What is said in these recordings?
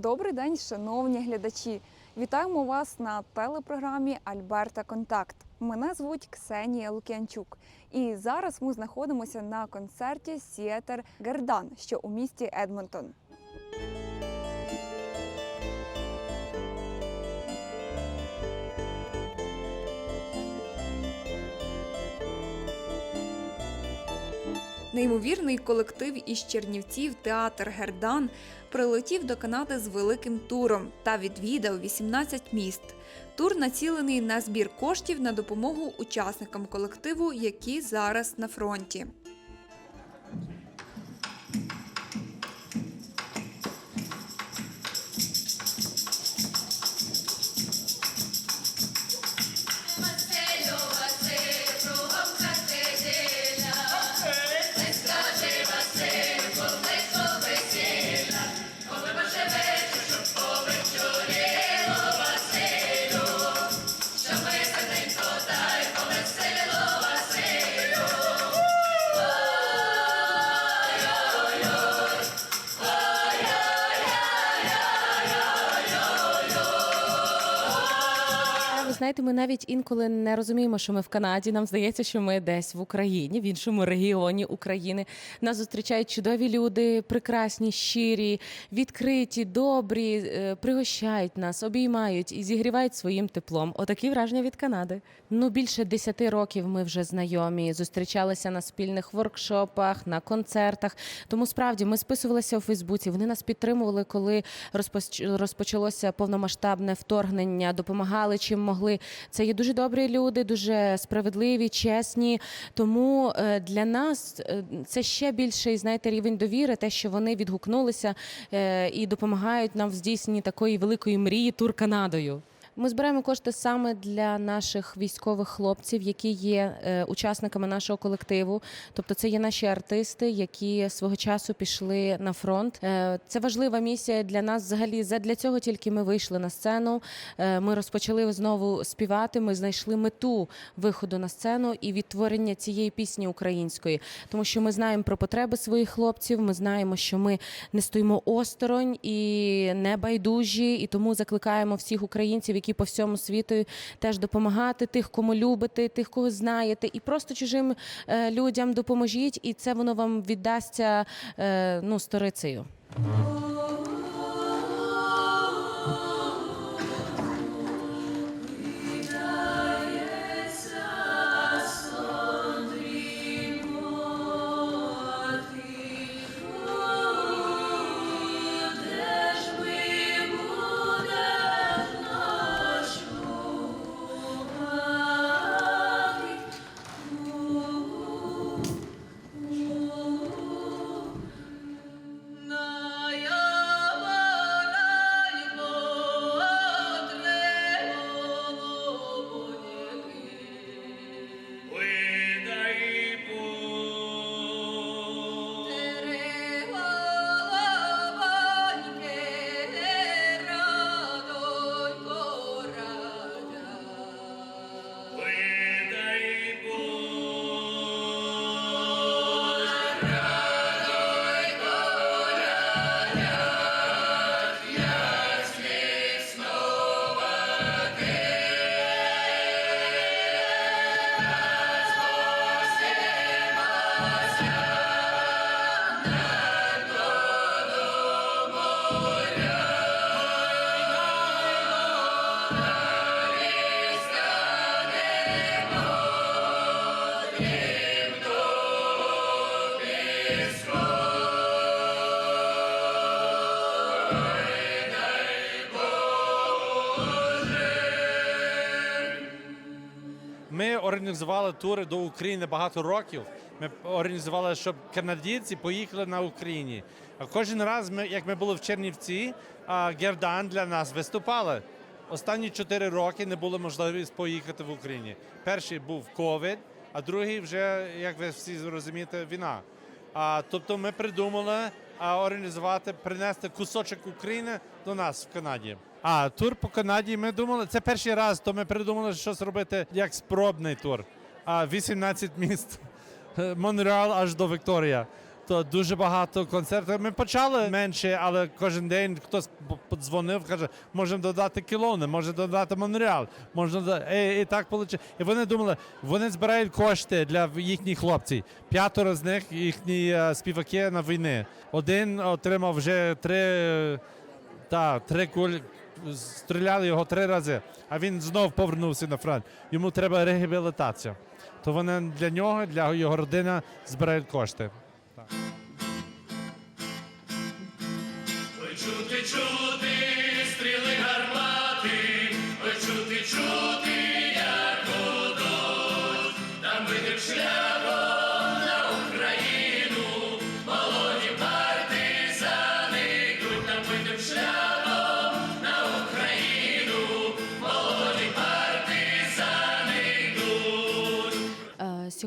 Добрий день, шановні глядачі! Вітаємо вас на телепрограмі Альберта Контакт. Мене звуть Ксенія Лук'янчук. І зараз ми знаходимося на концерті Сіетер Гердан, що у місті Едмонтон. Неймовірний колектив із Чернівців театр Гердан прилетів до Канади з великим туром та відвідав 18 міст. Тур націлений на збір коштів на допомогу учасникам колективу, які зараз на фронті. Знаєте, ми навіть інколи не розуміємо, що ми в Канаді. Нам здається, що ми десь в Україні, в іншому регіоні України. Нас зустрічають чудові люди, прекрасні, щирі, відкриті, добрі, е, пригощають нас, обіймають і зігрівають своїм теплом. Отакі враження від Канади. Ну більше десяти років ми вже знайомі, зустрічалися на спільних воркшопах, на концертах. Тому справді ми списувалися у Фейсбуці. Вони нас підтримували, коли розпоч- розпочалося повномасштабне вторгнення, допомагали чим могли. Це є дуже добрі люди, дуже справедливі, чесні. Тому е, для нас е, це ще більший знаєте, рівень довіри, те, що вони відгукнулися е, і допомагають нам в здійсненні такої великої мрії тур Канадою. Ми збираємо кошти саме для наших військових хлопців, які є е, учасниками нашого колективу. Тобто, це є наші артисти, які свого часу пішли на фронт. Е, це важлива місія для нас. Взагалі, для цього тільки ми вийшли на сцену. Е, ми розпочали знову співати. Ми знайшли мету виходу на сцену і відтворення цієї пісні української, тому що ми знаємо про потреби своїх хлопців. Ми знаємо, що ми не стоїмо осторонь і не байдужі, і тому закликаємо всіх українців, які по всьому світу теж допомагати тих, кому любите, тих, кого знаєте, і просто чужим е, людям допоможіть, і це воно вам віддасться е, ну сторицею. Організували тури до України багато років. Ми організували, щоб канадійці поїхали на Україні. А кожен раз, ми, як ми були в Чернівці, Гердан для нас виступали. Останні чотири роки не було можливості поїхати в Україні. Перший був ковід, а другий вже, як ви всі розумієте, війна. А, тобто ми придумали а, організувати, принести кусочок України до нас в Канаді. А тур по Канаді ми думали, це перший раз, то ми придумали щось робити як спробний тур. А 18 міст Монреал аж до Вікторія. то дуже багато концертів. Ми почали менше, але кожен день хтось подзвонив, каже, можемо додати Кілони, може додати Монреал, можна додати. І, і так вийшло. І вони думали, вони збирають кошти для їхніх хлопців. П'ятеро з них їхні е, співаки на війні. Один отримав вже три, та, три кулі. Стріляли його три рази, а він знов повернувся на фронт. Йому треба реабілітація. То вони для нього, для його родини збирають кошти. Ой,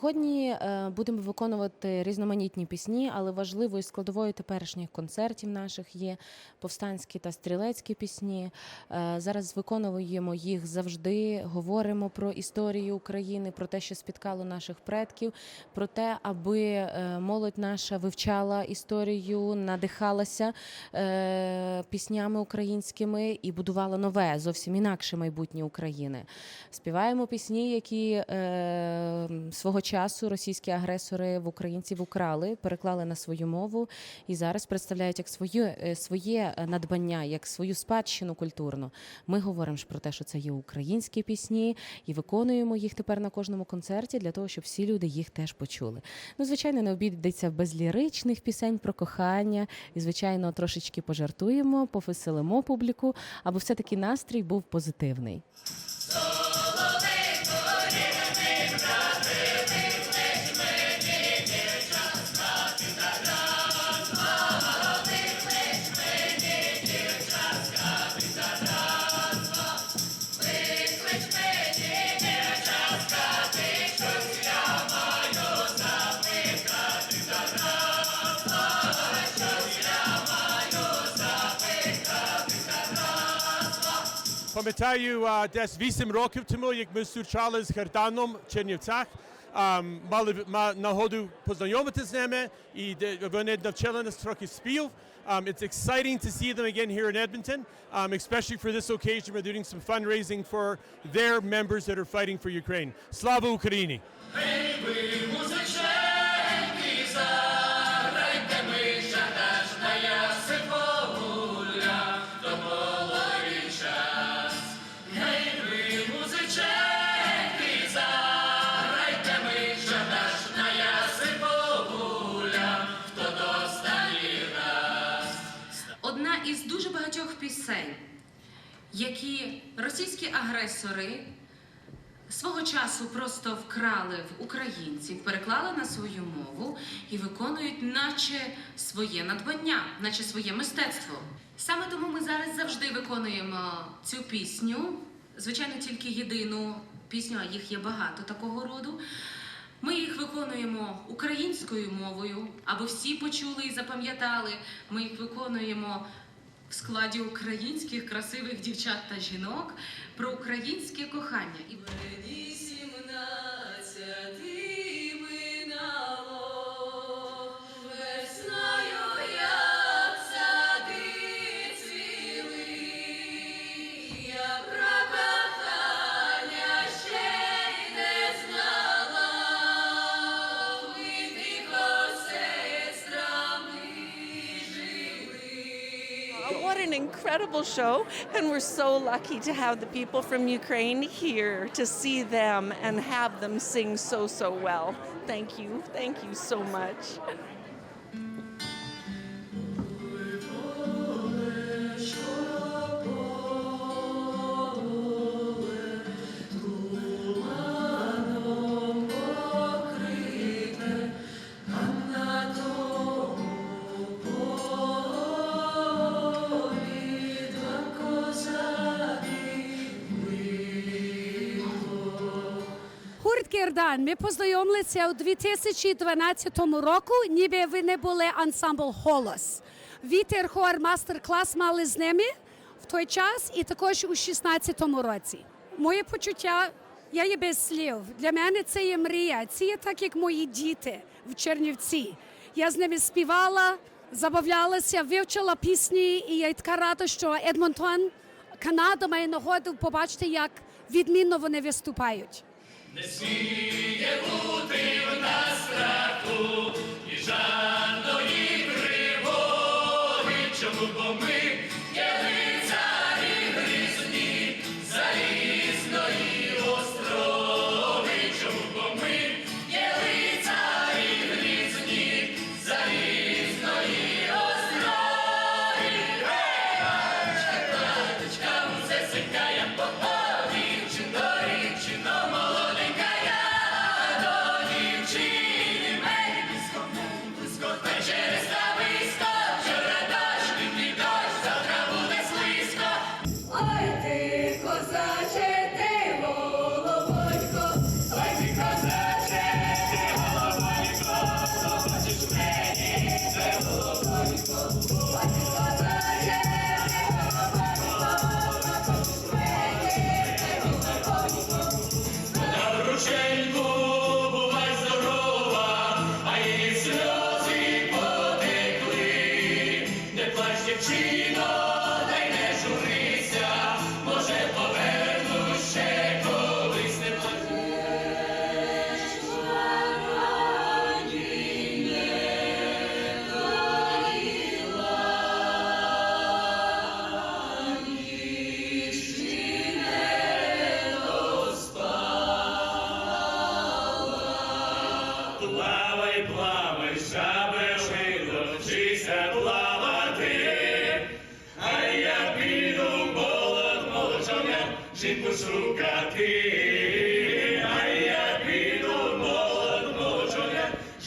Сьогодні е, будемо виконувати різноманітні пісні, але важливою складовою теперішніх концертів наших є повстанські та стрілецькі пісні. Е, Зараз виконуємо їх завжди, говоримо про історію України, про те, що спіткало наших предків, про те, аби е, молодь наша вивчала історію, надихалася піснями українськими і будувала нове, зовсім інакше майбутнє України. Співаємо пісні, які свого часу російські агресори в українців украли, переклали на свою мову і зараз представляють як своє, е, своє е, надбання, як свою спадщину культурну. Ми говоримо ж про те, що це є українські пісні, і виконуємо їх тепер на кожному концерті для того, щоб всі люди їх теж почули. Ну, звичайно, не обійдеться без ліричних пісень про кохання, і звичайно, трошечки пожартуємо, повеселимо публіку, аби все-таки настрій був позитивний. Пам'ятаю, а, десь 8 років тому, як ми зустрічали з Херданом в Чернівцях, а, мали ма- нагоду познайомитися з ними, і де- вони навчили нас трохи спів. Um, it's exciting to see them again here in Edmonton, um, especially for this occasion. We're doing some fundraising for their members that are fighting for Ukraine. Slava Ukraini! Які російські агресори свого часу просто вкрали в українців, переклали на свою мову і виконують, наче своє надбання, наче своє мистецтво. Саме тому ми зараз завжди виконуємо цю пісню, звичайно, тільки єдину пісню, а їх є багато такого роду. Ми їх виконуємо українською мовою, аби всі почули і запам'ятали. Ми їх виконуємо в складі українських красивих дівчат та жінок про українське кохання. І 17 incredible show, and we're so lucky to have the people from Ukraine here to see them and have them sing so, so well. Thank you. Thank you so much. Ірдан, ми познайомилися у 2012 року, ніби ви не були ансамбл Голос. Вітер хор мастер-клас мали з ними в той час і також у 2016 році. Моє почуття я є без слів. Для мене це є мрія. Ці є так, як мої діти в Чернівці. Я з ними співала, забавлялася, вивчила пісні, і я така рада, що Едмонтон, Канада має нагоду побачити, як відмінно вони виступають. Не сміє бути в нас страху і жадної тривоги, чому бо ми President.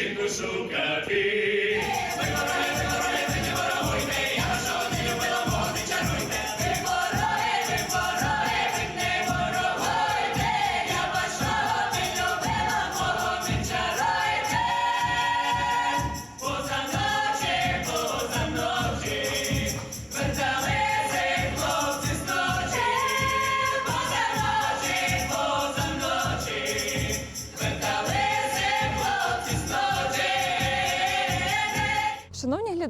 Чи шукати?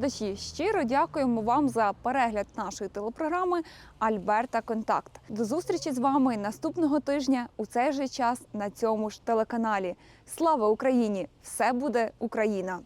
глядачі, щиро дякуємо вам за перегляд нашої телепрограми Альберта Контакт. До зустрічі з вами наступного тижня у цей же час на цьому ж телеканалі. Слава Україні! Все буде Україна!